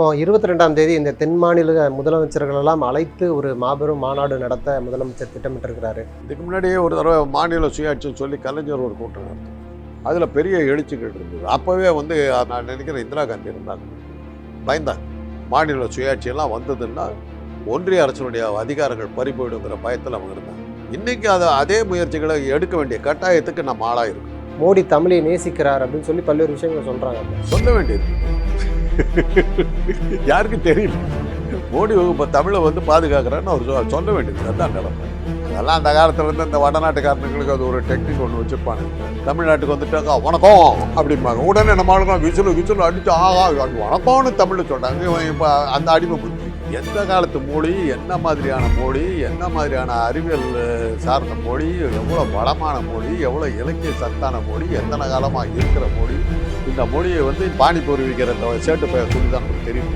இப்போ இருபத்தி ரெண்டாம் தேதி இந்த தென் மாநில முதலமைச்சர்கள் எல்லாம் அழைத்து ஒரு மாபெரும் மாநாடு நடத்த முதலமைச்சர் திட்டமிட்டிருக்கிறாரு. இதுக்கு முன்னாடியே ஒரு தடவை மாநில சுயாட்சின்னு சொல்லி கலைஞர் ஒரு கூட்டம் நடத்தும் அதில் பெரிய எழுச்சிகள் இருந்தது. அப்போவே வந்து நான் நினைக்கிறேன் இந்திரா காந்தி இருந்தாங்க. பயந்தாங்க. மாநில சுயாட்சியெல்லாம் வந்ததுன்னா ஒன்றிய அரசினுடைய அதிகாரங்கள் பறி போயிடுங்கிற பயத்தில் அவங்க இருந்தாங்க. இன்னைக்கு அதை அதே முயற்சிகளை எடுக்க வேண்டிய கட்டாயத்துக்கு நம்ம ஆளாக இருக்கோம் மோடி தமிழை நேசிக்கிறார் அப்படின்னு சொல்லி பல்வேறு விஷயங்களை சொல்றாங்க. சொல்ல வேண்டியது யாருக்கும் தெரியல மோடி இப்போ தமிழை வந்து பாதுகாக்கிறான்னு அவர் சொ- சொல்ல வேண்டியது. அதுதான் நிலைமை. அதெல்லாம் அந்த காலத்தில் இருந்து இந்த வடநாட்டுக்காரனுங்களுக்கு அது ஒரு டெக்னிக் ஒன்று வச்சுருப்பாங்க. தமிழ்நாட்டுக்கு வந்துட்டாங்க வணக்கம் அப்படிம்பாங்க. உடனே நம்ம ஆளுங்க விசிலு விசிலு அடித்து ஆகா வணக்கம்னு தமிழில் சொல்கிறாங்க இப்போ அந்த அடிமை புத்தி. எந்த காலத்து மொழி என்ன மாதிரியான மொழி என்ன மாதிரியான அறிவியல் சார்ந்த மொழி எவ்வளோ வளமான மொழி எவ்வளோ இலக்கிய சத்தான மொழி எத்தனை காலமாக இருக்கிற மொழி இந்த மொழியை வந்து பானிபூரி விற்கிற இந்த சேட்டு பையன் சொல்லி தான் நமக்கு தெரியும்.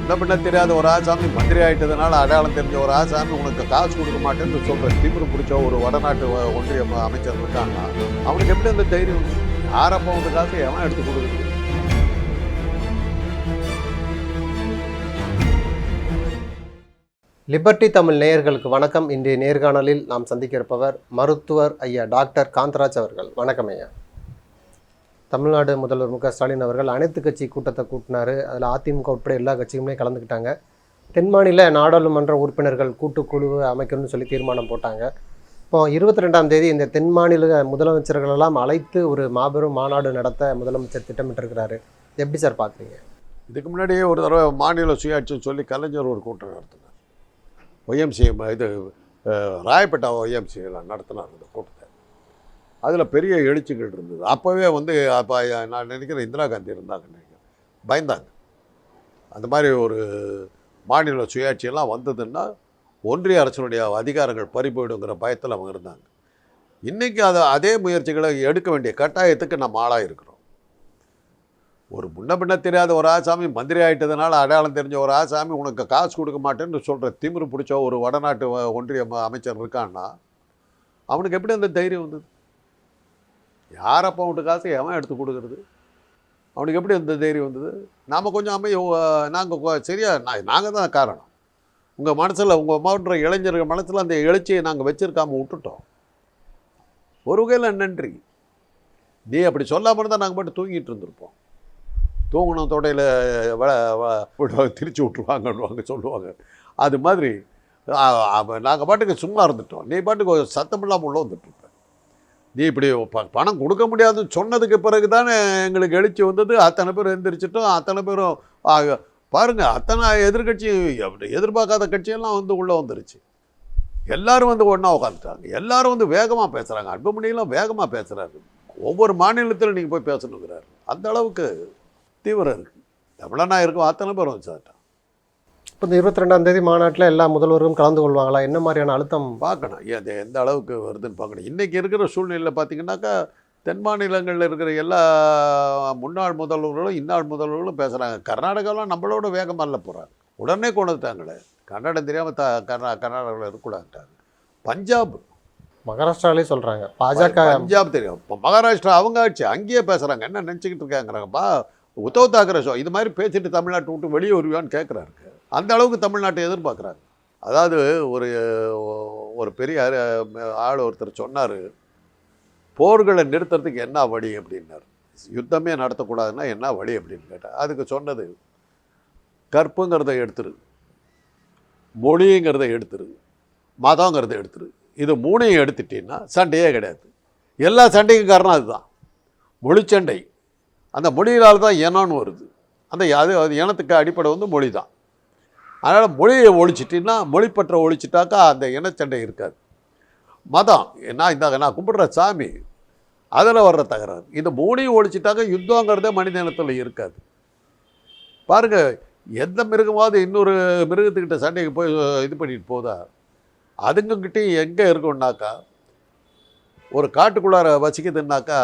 என்ன முன்ன பின்ன தெரியாத ஒரு ஆசாமி மந்திரி ஆயிட்டதுனால அடையாளம் தெரிஞ்ச ஒரு ஆசாமி உனக்கு காசு கொடுக்க மாட்டேன்னு சொல்கிற திமிரு பிடிச்ச ஒரு வடநாட்டு ஒன்றிய அமைச்சர் இருக்கான்னா அவனுக்கு எப்படி அந்த தைரியம்? யாரப்போ வந்து காசு எவன் எடுத்து கொடுக்குறது லிபர்டி தமிழ் நேயர்களுக்கு வணக்கம். இன்றைய நேர்காணலில் நாம் சந்திக்க இருப்பவர் மருத்துவர் ஐயா டாக்டர் காந்தராஜ் அவர்கள். வணக்கம் ஐயா. தமிழ்நாடு முதல்வர் மு க ஸ்டாலின் அவர்கள் அனைத்து கட்சி கூட்டத்தை கூட்டினார். அதில் அதிமுக உட்பட எல்லா கட்சியுமே கலந்துக்கிட்டாங்க. தென் மாநில நாடாளுமன்ற உறுப்பினர்கள் கூட்டுக்குழு அமைக்கணும்னு சொல்லி தீர்மானம் போட்டாங்க. இப்போ இருபத்தி ரெண்டாம் தேதி இந்த தென் மாநில முதலமைச்சர்கள் எல்லாம் அழைத்து ஒரு மாபெரும் மாநாடு நடத்த முதலமைச்சர் திட்டமிட்டிருக்கிறாரு. எப்படி சார் பார்க்குறீங்க இதுக்கு முன்னாடியே ஒரு தடவை மாநில சுயாட்சின்னு சொல்லி கலைஞர் ஒரு கூட்டம் நடத்தினார். ஒய்எம்சி இது ராயப்பேட்டா ஒய்எம்சியில் நடத்தினார் இந்த கூட்டத்தை. அதில் பெரிய எழுச்சிகள் இருந்தது. அப்போவே வந்து அப்போ நான் நினைக்கிறேன் இந்திரா காந்தி இருந்தாங்க நினைக்கிறேன். பயந்தாங்க. அந்த மாதிரி ஒரு மாநில சுயாட்சியெல்லாம் வந்ததுன்னா ஒன்றிய அரசினுடைய அதிகாரங்கள் பறிபோயிடுங்கிற பயத்தில் அவங்க இருந்தாங்க. இன்றைக்கி அதை அதே முயற்சிகளை எடுக்க வேண்டிய கட்டாயத்துக்கு நம்ம ஆளாக இருக்கிறோம் ஒரு முன்ன பின்ன தெரியாத ஒரு ஆசாமி மந்திரி ஆகிட்டதுனால அடையாளம் தெரிஞ்ச ஒரு ஆசாமி உனக்கு காசு கொடுக்க மாட்டேன்னு சொல்கிற திமிரு பிடிச்ச ஒரு வடநாட்டு ஒன்றிய அமைச்சர் இருக்கான்னா அவனுக்கு எப்படி அந்த தைரியம் வந்தது? யாரப்போ அவனுக்கு காசு எவன் எடுத்து கொடுக்கறது? அவனுக்கு எப்படி அந்த தைரியம் வந்தது? நாம் கொஞ்சம் அமை நாங்கள் சரியா நான் நாங்கள் தான் காரணம். உங்கள் மனசில் உங்கள் மாவட்ட இளைஞர்கள் மனசில் அந்த எழுச்சியை நாங்கள் வச்சுருக்காமல் விட்டுட்டோம். ஒரு வகையில் நன்றி. நீ அப்படி சொல்லாமல் இருந்தால் நாங்கள் மட்டும் தூங்கிட்டு இருந்திருப்போம். தூங்கணும் தொடையில் வ வ- திருச்சி விட்ருவாங்கன்னுவாங்க சொல்லுவாங்க. அது மாதிரி நாங்கள் பாட்டுக்கு சும்மா இருந்துட்டோம். நீ பாட்டுக்கு ஒரு சத்தம் இல்லாமல் உள்ள வந்துட்டு நீ இப்படி ப- பணம் கொடுக்க முடியாதுன்னு சொன்னதுக்கு பிறகு தானே எங்களுக்கு எழுச்சி வந்தது. அத்தனை பேர் எந்திரிச்சிட்டோம். அத்தனை பேரும் பாருங்கள் அத்தனை எதிர்கட்சி எதிர்பார்க்காத கட்சியெல்லாம் வந்து உள்ளே வந்துருச்சு. எல்லாரும் வந்து ஒன்றா உட்காந்துட்டாங்க எல்லாரும் வந்து வேகமாக பேசுகிறாங்க அன்புமணியெல்லாம் வேகமாக பேசுகிறாரு ஒவ்வொரு மாநிலத்திலும் நீங்கள் போய் பேசணுங்கிறாரு. அந்த அளவுக்கு தீவிரம் இருக்குது தமிழனா இருக்கும் அத்தனை பேரும் சார்ட்டா. இப்போ இந்த இருபத்தி ரெண்டாம் தேதி மாநாட்டில் எல்லா முதல்வரும் கலந்து கொள்வாங்களா? என்ன மாதிரியான அழுத்தம்? பார்க்கணும். அது எந்த அளவுக்கு வருதுன்னு பார்க்கணும். இன்றைக்கி இருக்கிற சூழ்நிலையில் பார்த்தீங்கன்னாக்கா தென் மாநிலங்களில் இருக்கிற எல்லா முன்னாள் முதல்வர்களும் இந்நாள் முதல்வர்களும் பேசுகிறாங்க கர்நாடகாவில் நம்மளோட வேகமாக இல்லை போகிறாங்க உடனே கொண்டு வந்துட்டாங்களே. கன்னடம் தெரியாமல் த கர்நா கர்நாடகாவில் இருக்கக்கூடாதுட்டாங்க பஞ்சாப். மகாராஷ்டிராலே சொல்றாங்க. பாஜக பஞ்சாப் தெரியும். இப்போ மகாராஷ்டிரா அவங்க ஆட்சி அங்கேயே பேசுகிறாங்க என்ன நினச்சிக்கிட்டு இருக்காங்கிறாங்கப்பா? உத்தவ் தாக்கரே ஷோ இது மாதிரி பேசிட்டு தமிழ்நாட்டை விட்டு வெளியே வருவியான்னு கேட்குறாரு அந்த அளவுக்கு தமிழ்நாட்டை எதிர்பார்க்குறாங்க அதாவது ஒரு ஒரு பெரிய ஆள் ஒருத்தர் சொன்னார் போர்களை நிறுத்துறதுக்கு என்ன வழி அப்படின்னார். யுத்தமே நடத்தக்கூடாதுன்னா என்ன வழி அப்படின்னு கேட்டார். அதுக்கு சொன்னது கற்புங்கிறத எடுத்துரு மொழிங்கிறத எடுத்துரு மதங்கிறத எடுத்துரு. இது மூணையும் எடுத்துட்டீங்கன்னா சண்டையே கிடையாது. எல்லா சண்டைக்கும் காரணம் அதுதான். மொழிச்சண்டை. அந்த மொழியினால் தான் இனம்னு வருது. அந்த அது அது இனத்துக்கு அடிப்படை வந்து மொழி தான் அதனால் மொழியை ஒழிச்சிட்டின்னா மொழிப்பற்ற ஒழிச்சிட்டாக்கா அந்த இனச்சண்டை இருக்காது. மதம் என்ன இந்த நான் கும்பிடுற சாமி அதில் வர்ற தகராறு. இந்த மூணையும் ஒழிச்சிட்டாக்க யுத்தங்கிறதே மனித இனத்தில் இருக்காது. பாருங்கள் எந்த மிருகமாவது இன்னொரு மிருகத்துக்கிட்ட சண்டைக்கு போய் இது பண்ணிட்டு போதா? அதுங்கக்கிட்டே எங்கே இருக்கும்னாக்கா ஒரு காட்டுக்குள்ளார வசிக்குதுன்னாக்கா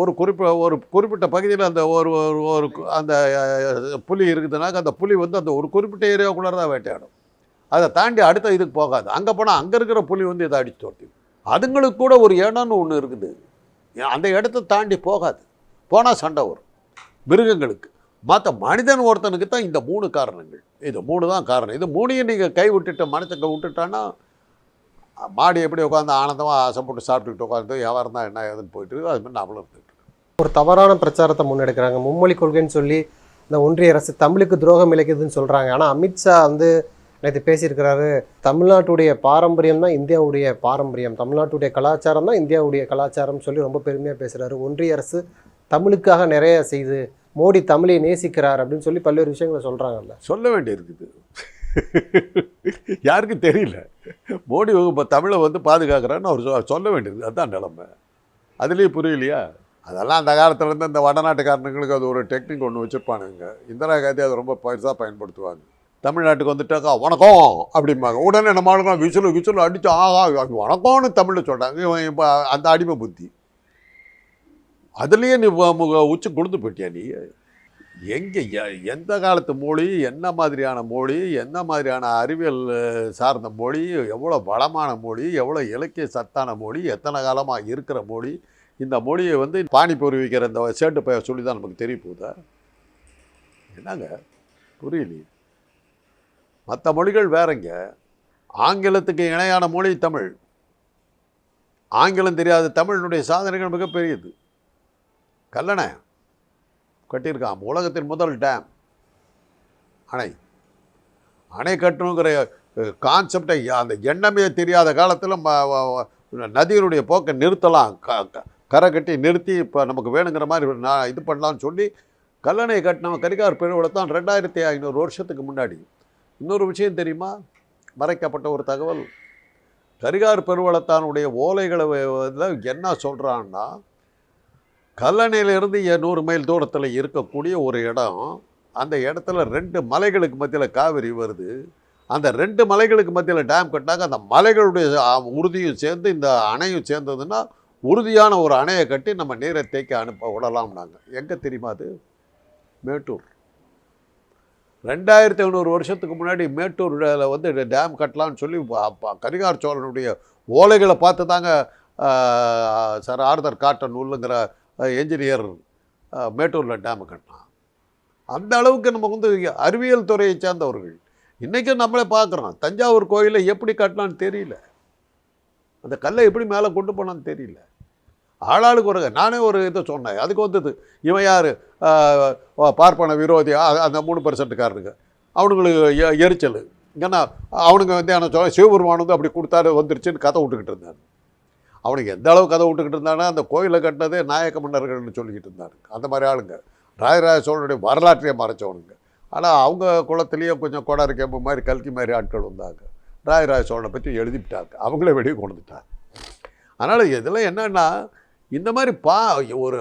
ஒரு குறிப்பிட்ட ஒரு குறிப்பிட்ட பகுதியில் அந்த ஒரு ஒரு ஒரு அந்த புலி இருக்குதுனாக்கா அந்த புலி வந்து அந்த ஒரு குறிப்பிட்ட ஏரியாவுக்குள்ளே தான் வேட்டையாடும். அதை தாண்டி அடுத்த இதுக்கு போகாது. அங்கே போனால் அங்கே இருக்கிற புலி வந்து இதை அடித்து தோட்டி அதுங்களுக்கு கூட ஒரு இடம்னு ஒன்று இருக்குது. அந்த இடத்த தாண்டி போகாது. போனால் சண்டை வரும். மிருகங்களுக்கு. மற்ற மனிதன் ஒருத்தனுக்கு தான் இந்த மூணு காரணங்கள். இது மூணு தான் காரணம். இது மூணையும் நீங்கள் கை விட்டுட்டு மனத்தை விட்டுட்டான்னா மாடி எப்படி உட்காந்து ஆனந்தமாக ஆசைப்பட்டு சாப்பிட்டுக்கிட்டு உட்காந்து வியாபாரம் தான் என்ன ஏதுன்னு போயிட்டு இருக்கு அது மாதிரி நம்மளும் இருந்துட்டு இருக்கோம். ஒரு தவறான பிரச்சாரத்தை முன்னெடுக்கிறாங்க. மும்மொழி கொள்கைன்னு சொல்லி இந்த ஒன்றிய அரசு தமிழுக்கு துரோகம் இழைக்குதுன்னு சொல்றாங்க. ஆனா அமித்ஷா வந்து நேற்று பேசியிருக்கிறாரு தமிழ்நாட்டுடைய பாரம்பரியம் தான் இந்தியாவுடைய பாரம்பரியம். தமிழ்நாட்டுடைய கலாச்சாரம் தான் இந்தியாவுடைய கலாச்சாரம் சொல்லி ரொம்ப பெருமையா பேசுறாரு. ஒன்றிய அரசு தமிழுக்காக நிறைய செய்து மோடி தமிழை நேசிக்கிறார் அப்படின்னு சொல்லி பல்வேறு விஷயங்களை சொல்றாங்கல்ல. சொல்ல வேண்டியிருக்குது. யாருக்கும் தெரியல. மோடி இப்போ தமிழை வந்து பாதுகாக்கிறான்னு அவர் சொ- சொல்ல வேண்டியது. அதுதான் நிலமை. அதுலேயும் புரியலையா? அதெல்லாம் அந்த காலத்துலேருந்து இந்த வடநாட்டுக்காரனுங்களுக்கு அது ஒரு டெக்னிக் ஒன்று வச்சுருப்பானுங்க. இந்திரா காந்தி அதை ரொம்ப பெருசாக பயன்படுத்துவாங்க. தமிழ்நாட்டுக்கு வந்துட்டாக்கா வணக்கம் அப்படிம்பாங்க. உடனே நம்ம ஆளுங்க விசிலு விசில் அடித்து ஆகா வணக்கம்னு தமிழில் சொல்கிறாங்க இவன் இப்போ அந்த அடிமை புத்தி. அதுலேயே நீ உச்சி கொடுத்து போயிட்டியா நீ? எங்கே எந்த காலத்து மொழி என்ன மாதிரியான மொழி என்ன மாதிரியான அறிவியல் சார்ந்த மொழி எவ்வளோ வளமான மொழி எவ்வளோ இலக்கிய சத்தான மொழி எத்தனை காலமாக இருக்கிற மொழி இந்த மொழியை வந்து பானிபூரி விற்கிற இந்த சேட்டு பைய சொல்லி தான் நமக்கு தெரிய போதா? என்னங்க? புரியலையே. மற்ற மொழிகள் வேறங்க. ஆங்கிலத்துக்கு இணையான மொழி தமிழ். ஆங்கிலம் தெரியாத தமிழினுடைய சாதனைகள் மிகப்பெரியது. கல்லணை. கட்டியிருக்கான். உலகத்தின் முதல் டேம் அணை. அணை கட்டணுங்கிற கான்செப்டை அந்த எண்ணமே தெரியாத காலத்தில் நதியினுடைய போக்கை நிறுத்தலாம். க கரை கட்டி நிறுத்தி இப்போ நமக்கு வேணுங்கிற மாதிரி நான் இது பண்ணலான்னு சொல்லி கல்லணை கட்டினவன் கரிகார் பெருவளத்தான் ரெண்டாயிரத்தி ஐநூறு வருஷத்துக்கு முன்னாடி. இன்னொரு விஷயம் தெரியுமா? மறைக்கப்பட்ட ஒரு தகவல். கரிகார் பெருவளத்தானுடைய ஓலைகளை என்ன சொல்கிறான்னா கல்லணையிலிருந்து நூறு மைல் தூரத்தில் இருக்கக்கூடிய ஒரு இடம். அந்த இடத்துல ரெண்டு மலைகளுக்கு மத்தியில் காவிரி வருது. அந்த ரெண்டு மலைகளுக்கு மத்தியில் டேம் கட்டினாங்க அந்த மலைகளுடைய உறுதியும் சேர்ந்து இந்த அணையும் சேர்ந்ததுன்னா உறுதியான ஒரு அணையை கட்டி நம்ம நீரை தேய்க்க அனுப்ப விடலாம்னாங்க. எங்கே தெரியுமா அது? மேட்டூர். ரெண்டாயிரத்தி ஐநூறு வருஷத்துக்கு முன்னாடி மேட்டூரில் வந்து டேம் கட்டலாம்னு சொல்லி அப்போ கரிகார் சோழனுடைய ஓலைகளை பார்த்து தாங்க சார் ஆர்தர் காட்டன் உள்ளுங்கிற என்ஜினியர் மேட்டூரில் டேமு கட்டினான். அந்த அளவுக்கு நம்ம வந்து அறிவியல் துறையை சேர்ந்தவர்கள். இன்றைக்கும் நம்மளே பார்க்குறோம் தஞ்சாவூர் கோயிலை எப்படி கட்டினான்னு தெரியல. அந்த கல்லை எப்படி மேலே கொண்டு போனான்னு தெரியல. ஆளாளுக்கு ஒரு நானே ஒரு இதை சொன்னேன். அதுக்கு வந்தது இவன் யார்? பார்ப்பன விரோதி அந்த மூணு பர்சன்ட்டுக்காரனுங்க அவனுங்களுக்கு எ- எரிச்சல். ஏன்னா அவனுங்க வந்து என்ன சொல்ல சிவபெருமான் வந்து அப்படி கொடுத்தாரு வந்துருச்சுன்னு கதை விட்டுக்கிட்டு இருந்தான் அவனுக்கு எந்த அளவு கதை விட்டுக்கிட்டு இருந்தானா அந்த கோயிலை கட்டினதே நாயக்க மன்னர்கள்னு சொல்லிக்கிட்டு இருந்தாரு. அந்த மாதிரி ஆளுங்க. ராஜராஜ சோழனுடைய வரலாற்றையே மறைச்சவனுங்க. ஆனால் அவங்க குளத்துலேயே கொஞ்சம் கொடாரு கேம்பு மாதிரி கல்கி மாதிரி ஆட்கள் வந்தாங்க. ராஜராஜ சோழனை பற்றி எழுதிவிட்டாங்க. அவங்களே வெளியே கொண்டு வந்துட்டாங்க. அதனால் இதெல்லாம் என்னன்னா இந்த மாதிரி பா ஒரு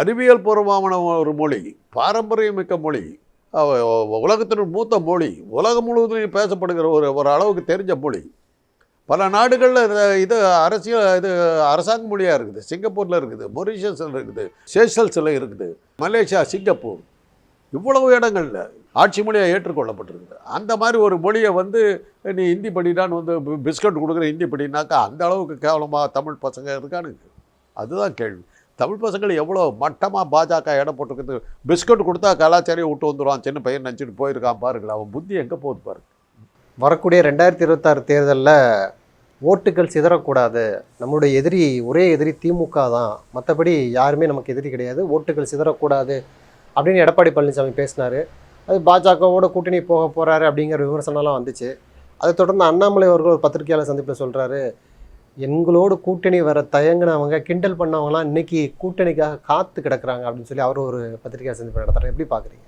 அறிவியல் பூர்வமான ஒரு மொழி பாரம்பரியமிக்க மொழி உலகத்தினுடைய மூத்த மொழி உலகம் முழுவதும் பேசப்படுகிற ஒரு ஒரு அளவுக்கு தெரிஞ்ச மொழி பல நாடுகளில் இது அரசியல் இது அரசாங்க மொழியாக இருக்குது. சிங்கப்பூரில் இருக்குது மொரிஷியஸில் இருக்குது சேஷல்ஸில் இருக்குது மலேசியா சிங்கப்பூர். இவ்வளவு இடங்கள்ல ஆட்சி மொழியாக ஏற்றுக்கொள்ளப்பட்டிருக்குது. அந்த மாதிரி ஒரு மொழியை வந்து நீ ஹிந்தி படிடான்னு வந்து பிஸ்கட் கொடுக்குற ஹிந்தி படினாக்கா அந்த அளவுக்கு கேவலமாக தமிழ் பசங்க இருக்கானுங்க. அதுதான் கேள்வி. தமிழ் பசங்கள் எவ்வளோ மட்டமாக பாஜக இடம் போட்டுருக்குது. பிஸ்கட் கொடுத்தா கலாச்சாரியை விட்டு வந்துடுவான் சின்ன பையன் நினச்சிட்டு போயிருக்கான் பாருங்களேன். அவன் புத்தி எங்கே போகுது பாருங்க. வரக்கூடிய ரெண்டாயிரத்தி இருபத்தாறு தேர்தலில் ஓட்டுகள் சிதறக்கூடாது. நம்மளுடைய எதிரி ஒரே எதிரி திமுக தான். மற்றபடி யாருமே நமக்கு எதிரி கிடையாது. ஓட்டுகள் சிதறக்கூடாது அப்படின்னு எடப்பாடி பழனிசாமி பேசினாரு. அது பாஜகவோட கூட்டணி போக போகிறாரு அப்படிங்கிற விமர்சனம்லாம் வந்துச்சு. அதை தொடர்ந்து அண்ணாமலை அவர்கள் ஒரு பத்திரிகையாளர் சந்திப்பில் சொல்கிறாரு எங்களோட கூட்டணி வர தயங்குனவங்க கிண்டல் பண்ணவங்களாம் இன்றைக்கி கூட்டணிக்காக காத்து கிடக்குறாங்க அப்படின்னு சொல்லி அவர் ஒரு பத்திரிகையாளர் சந்திப்பு நடத்துகிறார் எப்படி பார்க்குறீங்க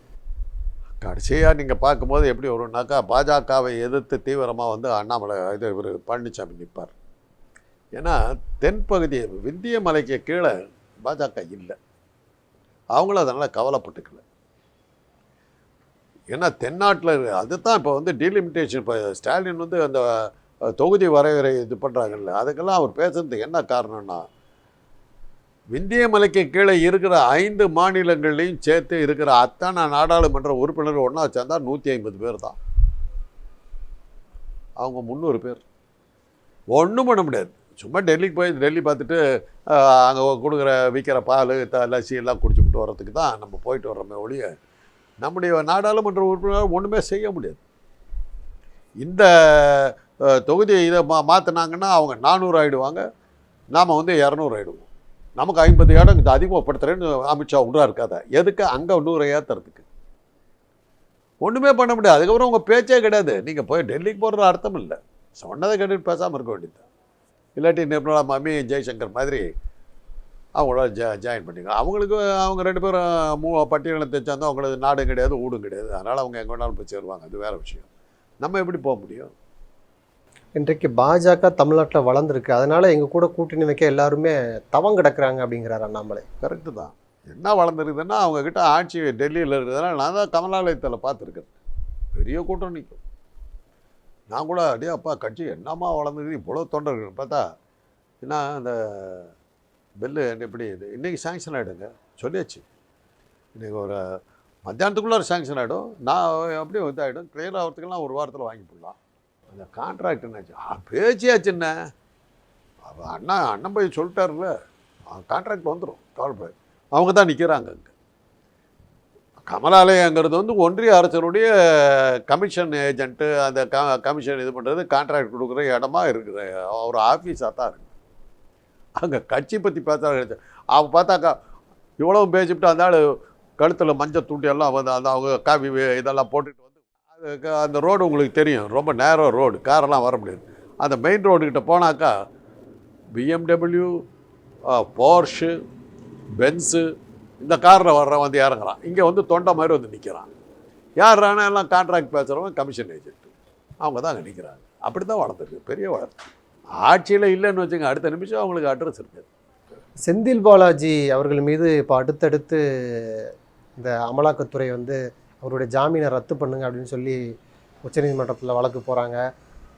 கடைசியாக நீங்கள் பார்க்கும்போது எப்படி வரும்னாக்கா பாஜகவை எதிர்த்து தீவிரமாக வந்து அண்ணாமலை இது இவர் பழனிசாமி நிற்பார் ஏன்னா தென்பகுதி விந்திய மலைக்கு கீழே பாஜக இல்லை. அவங்களும் அதனால் கவலைப்பட்டுக்கல. ஏன்னா தென்னாட்டில் அதுதான் இப்போ வந்து டீலிமிட்டேஷன் இப்போ ஸ்டாலின் வந்து அந்த தொகுதி வரையறை இது பண்ணுறாங்கல்ல அதுக்கெல்லாம் அவர் பேசுறதுக்கு என்ன காரணம்னா விந்தியமலைக்கு கீழே இருக்கிற ஐந்து மாநிலங்கள்லையும் சேர்த்து இருக்கிற அத்தனை நாடாளுமன்ற உறுப்பினர் ஒன்றா சேர்ந்தா நூற்றி ஐம்பது பேர் தான். அவங்க முந்நூறு பேர். ஒன்றும் பண்ண முடியாது. சும்மா டெல்லிக்கு போய் டெல்லி பார்த்துட்டு அங்கே கொடுக்குற விற்கிற பால் த லசி எல்லாம் குடிச்சுக்கிட்டு வர்றதுக்கு தான் நம்ம போயிட்டு வர்றோமே ஒழிய நம்முடைய நாடாளுமன்ற உறுப்பினர் ஒன்றுமே செய்ய முடியாது. இந்த தொகுதியை தொகுதி இதை மா மாற்றினாங்கன்னா அவங்க நானூறு ஆகிடுவாங்க நாம் வந்து இரநூறு ஆகிடுவோம் நமக்கு ஐம்பது இடம் இது அதிகமாகப்படுத்துறேன்னு அமித்ஷா விட்றா இருக்காத எதுக்கு அங்கே நூறு ஏற்றுறதுக்கு ஒன்றுமே பண்ண முடியாது. அதுக்கப்புறம் உங்கள் பேச்சே கிடையாது. நீங்கள் போய் டெல்லிக்கு போடுற அர்த்தம் இல்லை. சொன்னதை கேட்டுட்டு பேசாமல் இருக்க வேண்டியது இல்லாட்டி நிர்மலா மாமி ஜெய்சங்கர் மாதிரி அவங்கள ஜா ஜாயின் பண்ணிக்கலாம் அவங்களுக்கு அவங்க ரெண்டு பேரும் மூ பட்டியலினத்தை தைச்சாந்தோ அவங்களுக்கு நாடும் கிடையாது ஊடும் கிடையாது. அதனால் அவங்க எங்கே வேணாலும் போய் சேருவாங்க. அது வேறு விஷயம். நம்ம எப்படி போக முடியும்? இன்றைக்கு பாஜக தமிழ்நாட்டில் வளர்ந்துருக்கு. அதனால் எங்கள் கூட கூட்டணி வைக்க எல்லாருமே தவம் கிடக்குறாங்க அப்படிங்கிறார் அண்ணாமலை. கரெக்டு தான். என்ன வளர்ந்துருக்குதுன்னா அவங்கக்கிட்ட ஆட்சி டெல்லியில் இருக்கிறதுனால நான் தான் கமலாலயத்தில் பார்த்துருக்கேன். பெரிய கூட்டம் நிற்கும் நான் கூட அடே அப்பா கட்சி என்னம்மா வளர்ந்துருக்கு இவ்வளோ தொண்டர்கள். பார்த்தா என்ன அந்த பில்லு எப்படி இது இன்றைக்கி சாங்ஷன் ஆகிடுங்க சொல்லியாச்சு. இன்றைக்கி ஒரு மத்தியானத்துக்குள்ளே ஒரு சாங்ஷன் ஆகிடும் நான் அப்படியே இதாகிடும் கிளியர் ஆகிறதுக்கெல்லாம் ஒரு வாரத்தில் வாங்கி போடலாம். அந்த கான்ட்ராக்ட் என்னாச்சு? பேச்சியாச்சு என்ன? அவள் அண்ணா அண்ணன் போய் சொல்லிட்டாருல்ல. கான்ட்ராக்ட் வந்துடும் கவலைப்பட அவங்க தான் நிற்கிறாங்க அங்கே. கமலாலயங்கிறது வந்து ஒன்றிய அரசனுடைய கமிஷன் ஏஜென்ட்டு அந்த க கமிஷன் இது பண்ணுறது கான்ட்ராக்ட் கொடுக்குற இடமா இருக்கிற ஒரு ஆஃபீஸாக தான் இருக்கு. அங்கே கட்சி பற்றி பேசுகிறாங்க அவங்க பார்த்தாக்கா இவ்வளவு பேசிவிட்டு அந்த ஆள் கழுத்தில் மஞ்சள் தூண்டி எல்லாம் வந்து அந்த அவங்க காவி இதெல்லாம் போட்டுட்டு அந்த ரோடு உங்களுக்கு தெரியும். ரொம்ப நேரோ ரோடு காரெல்லாம் வர முடியாது. அந்த மெயின் ரோடுக்கிட்ட போனாக்கா பிஎம்டபிள்யூ போர்ஷு பென்ஸு இந்த காரில் வர்ற வந்து இறங்குறான். இங்கே வந்து தொண்டை மாதிரி வந்து நிற்கிறான் யாரான எல்லாம் கான்ட்ராக்ட் பேசுகிறவங்க கமிஷன் ஏஜென்ட் அவங்க தான் அங்கே நிற்கிறாங்க அப்படி தான் வளர்ந்துருக்கு. பெரிய வளர்ச்சி ஆட்சியில் இல்லைன்னு வச்சுங்க அடுத்த நிமிஷம் அவங்களுக்கு அட்ரஸ் இருக்குது செந்தில் பாலாஜி அவர்கள் மீது இப்போ அடுத்தடுத்து இந்த அமலாக்கத்துறை வந்து அவருடைய ஜாமீனை ரத்து பண்ணுங்க அப்படின்னு சொல்லி உச்சநீதிமன்றத்தில் வழக்கு போகிறாங்க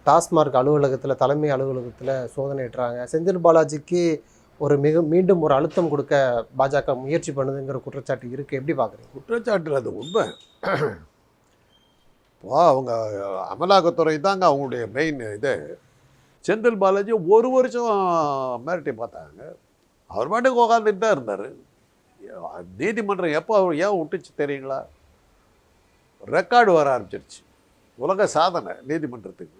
டாஸ்மார்க் அலுவலகத்தில் தலைமை அலுவலகத்தில் சோதனையிடுறாங்க செந்தில் பாலாஜிக்கு ஒரு மிக மீண்டும் ஒரு அழுத்தம் கொடுக்க பாஜக முயற்சி பண்ணுதுங்கிற குற்றச்சாட்டு இருக்குது எப்படி பார்க்குறீங்க குற்றச்சாட்டு அது உண்மை. இப்போ அவங்க அமலாக்கத்துறை தாங்க அவங்களுடைய மெயின் இது. செந்தில் பாலாஜி ஒரு வருஷம் மிரட்டி பார்த்தாங்க. அவர் பாட்டுக்கு உட்காந்துட்டு தான் இருந்தார். நீதிமன்றம் எப்போ அவர் ஏன் விட்டுச்சு தெரியுங்களா? ரெக்கார்டு வர ஆரம்பிச்சிருச்சு. உலக சாதனை நீதிமன்றத்துக்கு.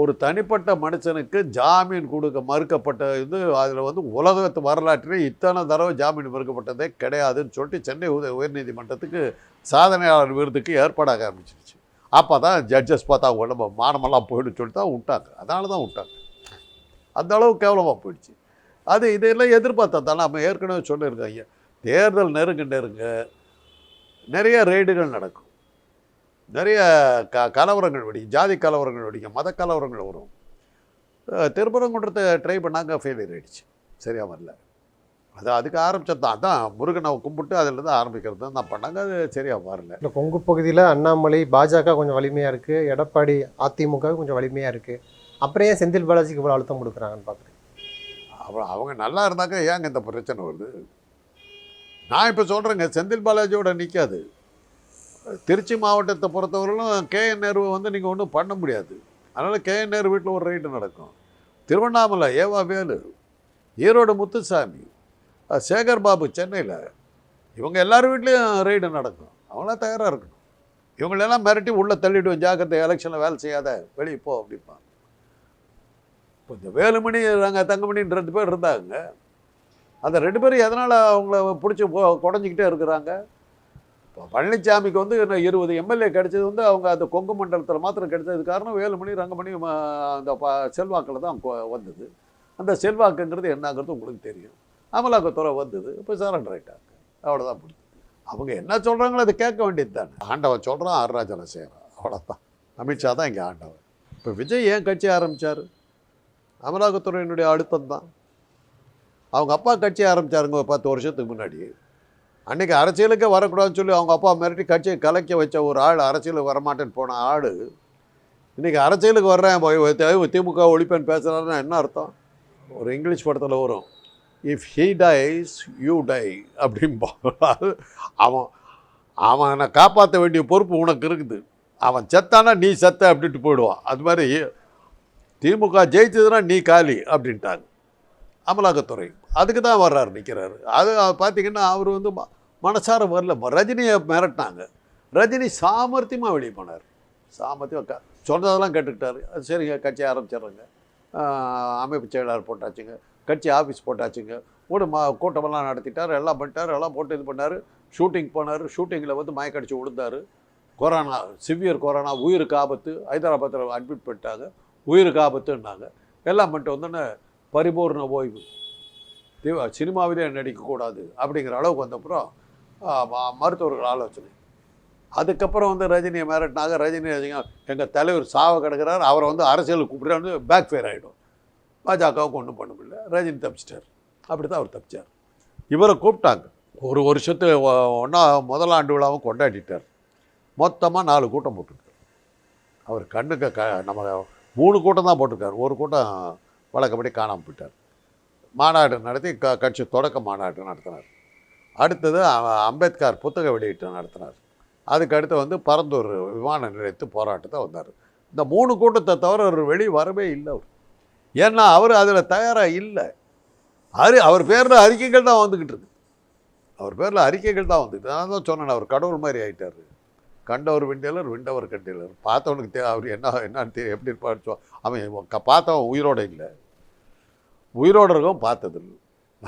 ஒரு தனிப்பட்ட மனுஷனுக்கு ஜாமீன் கொடுக்க மறுக்கப்பட்ட இது அதில் வந்து உலகத்து வரலாற்றிலே இத்தனை தடவை ஜாமீன் மறுக்கப்பட்டதே கிடையாதுன்னு சொல்லிட்டு சென்னை உத உயர்நீதிமன்றத்துக்கு சாதனையாளர் விருதுக்கு ஏற்பாடாக ஆரம்பிச்சிருச்சு. அப்போ தான் ஜட்ஜஸ் பார்த்தா உடம்பு மானமெல்லாம் போயிடும் சொல்லிட்டு தான் விட்டாங்க. அதனால தான் விட்டாங்க. அந்த அளவு கேவலமாக போயிடுச்சு. அது இதெல்லாம் எதிர்பார்த்தா தான். நம்ம ஏற்கனவே சொல்லியிருக்கோம் ஐயா. தேர்தல் நெருங்க நெருங்க நிறைய ரெய்டுகள் நடக்கும். நிறைய க கலவரங்கள் வெடிக்கும். ஜாதி கலவரங்கள் வெடிக்கும். மத கலவரங்கள் வரும். திருப்பரங்குன்றத்தை ட்ரை பண்ணாங்க ஃபெயிலியர் ஆயிடுச்சு. சரியா வரல. அது அதுக்கு ஆரம்பிச்சது தான். அதான் முருகனை கும்பிட்டு அதுலேருந்து ஆரம்பிக்கிறது தான். தான் பண்ணாங்க அது சரியா வரல. இந்த கொங்கு பகுதியில் அண்ணாமலை பாஜக கொஞ்சம் வலிமையாக இருக்குது எடப்பாடி அதிமுக கொஞ்சம் வலிமையாக இருக்குது அப்புறம் ஏன் செந்தில் பாலாஜிக்கு இவ்வளோ அழுத்தம் கொடுக்குறாங்கன்னு பார்க்குறேன். அப்புறம் அவங்க நல்லா இருந்தாக்க ஏங்க இந்த பிரச்சனை வருது? நான் இப்போ சொல்கிறேங்க செந்தில் பாலாஜியோட நிற்காது திருச்சி மாவட்டத்தை பொறுத்தவரையிலும் கேஎன் நேருவை வந்து நீங்கள் ஒன்றும் பண்ண முடியாது. அதனால் கேஎன் நேரு வீட்டில் ஒரு ரைடு நடக்கும். திருவண்ணாமலை ஏவா வேலு ஈரோடு முத்துசாமி சேகர் பாபு சென்னையில் இவங்க எல்லார் வீட்லேயும் ரைடு நடக்கும். அவங்களாம் தயாராக இருக்கணும். இவங்களெல்லாம் மிரட்டி உள்ளே தள்ளிவிடுவோம் ஜாக்கிரதை எலெக்ஷனில் வேலை செய்யாத வெளியே போ அப்படிப்பான் இப்போ இந்த வேலுமணி நாங்கள் தங்கமணின்னு ரெண்டு பேர் இருந்தாங்க. அந்த ரெண்டு பேரும் எதனால் அவங்கள பிடிச்சி குடஞ்சிக்கிட்டே இருக்கிறாங்க? பழனிசாமிக்கு வந்து என்ன இருபது எம்எல்ஏ கிடைச்சது வந்து அவங்க அந்த கொங்கு மண்டலத்தில் மாத்திரம் கிடைச்சது காரணம் வேலுமணி ரங்கமணி அந்த ப செல்வாக்கில் தான் கொ- வந்தது. அந்த செல்வாக்குங்கிறது என்னங்கிறது உங்களுக்கு தெரியும். அமலாக்கத்துறை வந்தது. இப்போ சரண்டர் ஆகிட்டாங்க அவ்வளோதான் முடிஞ்சது அவங்க என்ன சொல்கிறாங்களோ அதை கேட்க வேண்டியது தானே. ஆண்டவன் சொல்கிறான் ஆர்ராஜனை செய்கிறான் அவ்வளோதான் அமித்ஷா தான் இங்கே ஆண்டவன். இப்போ விஜய் ஏன் கட்சி ஆரம்பித்தார் அமலாக்கத்துறையினுடைய அழுத்தம் தான். அவங்க அப்பா கட்சி ஆரம்பித்தாருங்க ஒரு பத்து வருஷத்துக்கு முன்னாடி. அன்றைக்கி அரசியலுக்கே வரக்கூடாதுன்னு சொல்லி அவங்க அப்பா மிரட்டி கட்சியை கலைக்க வச்ச ஒரு ஆள் அரசியலுக்கு வரமாட்டேன்னு போன ஆள். இன்றைக்கி அரசியலுக்கு வர்றேன் போய் திமுக ஒழிப்பேன் பேசுகிறாருன்னா என்ன அர்த்தம்? ஒரு இங்கிலீஷ் படத்தில் வரும் if he dies you die அப்படிம்பா அவன் அவனை காப்பாற்ற வேண்டிய பொறுப்பு உனக்கு இருக்குது. அவன் செத்தானா நீ செத்த அப்படின்ட்டு போயிடுவான். அது மாதிரி திமுக ஜெயிச்சதுன்னா நீ காலி அப்படின்ட்டாங்க. அமலாக்கத்துறை. அதுக்கு தான் வர்றாரு நிற்கிறாரு அது பார்த்தீங்கன்னா அவர் வந்து மனசார வரல. ரஜினியை மிரட்டினாங்க. ரஜினி சாமர்த்தியமாக வெளியே போனார். சாமர்த்தியம் க சொன்னதெல்லாம் கேட்டுக்கிட்டாரு. அது சரிங்க கட்சி ஆரம்பிச்சிடுறேங்க. அமைப்பு செயலாளர் போட்டாச்சுங்க. கட்சி ஆஃபீஸ் போட்டாச்சுங்க. ஒரு மா கூட்டமெல்லாம் நடத்திட்டார். எல்லாம் பண்ணிட்டார். எல்லாம் போட்டு இது பண்ணார். ஷூட்டிங் போனார். ஷூட்டிங்கில் வந்து மயக்கடிச்சு விழுந்தார் கொரோனா சிவியர் கொரோனா உயிருக்கு ஆபத்து. ஹைதராபாத்தில் அட்மிட் பண்ணிட்டாங்க. உயிருக்கு ஆபத்துன்னாங்க. எல்லாம் பண்ணிட்டு வந்தோன்னே பரிபூர்ண ஓய்வு. தீவ சினிமாவிலே நடிக்கக்கூடாது அப்படிங்கிற அளவுக்கு வந்தப்புறம் மருத்துவர்கள் ஆலோசனை அதுக்கப்புறம் வந்து ரஜினியை மிரட்டினாங்க ரஜினி எங்கள் தலைவர் சாவ கிடக்கிறார் அவரை வந்து அரசியலுக்கு கூப்பிட்றான்னு பேக் ஃபேர் ஆகிடும் பாஜகவுக்கு ஒன்றும் பண்ண முடியல. ரஜினி தப்பிச்சிட்டார். அப்படி தான் அவர் தப்பிச்சார். இவரை கூப்பிட்டாங்க. ஒரு வருஷத்து ஒன்றா முதல் ஆண்டு விழாவும் கொண்டாடிட்டார். மொத்தமாக நாலு கூட்டம் போட்டிருக்கார். அவர் கண்ணுக்கு க நம்ம மூணு கூட்டம் தான் போட்டிருக்கார். ஒரு கூட்டம் வழக்கப்படி காணாமல் போயிட்டார். மாநாடு நடத்தி க கட்சி தொடக்க மாநாடு நடத்தினார். அடுத்தது அம்பேத்கர் புத்தக வெளியீட்டு நடத்தினார். அதுக்கு அடுத்து வந்து பரந்தூர் விமான நிலையத்து போராட்டத்தை வந்தார். இந்த மூணு கூட்டத்தை தவிர அவர் வெளி வரவே இல்லை அவர். ஏன்னா அவர் அதில் தயாராக இல்லை. அரு அவர் பேரில் அறிக்கைகள் தான் வந்துக்கிட்டு இருக்கு. அவர் பேரில் அறிக்கைகள் தான் வந்துட்டு நான் தான் சொன்னேன் அவர் கடவுள் மாதிரி ஆயிட்டார். கண்டவர் விண்டலர் விண்டவர் கண்டலர் பார்த்தவனுக்கு தே அவர் என்ன என்னன்னு தெரியும் எப்படி இருப்பார் அவன் க- பார்த்தவன் உயிரோட இல்லை. உயிரோடு இருக்கவும் பார்த்ததில்லை.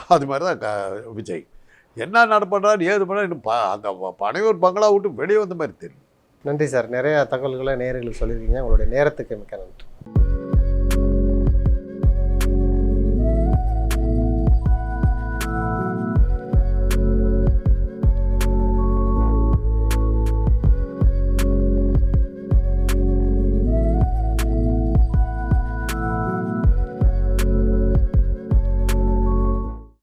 அது மாதிரி தான் க விஜய். என்ன நடப்படுறாரு ஏது பண்ணா ப அந்த பனையூர் பங்களா விட்டு வெளியே வந்த மாதிரி தெரியும் நன்றி சார். நிறையா தகவல்களை நேர்களுக்கு சொல்லியிருக்கீங்க. உங்களுடைய நேரத்துக்கு மிக்க நன்றி.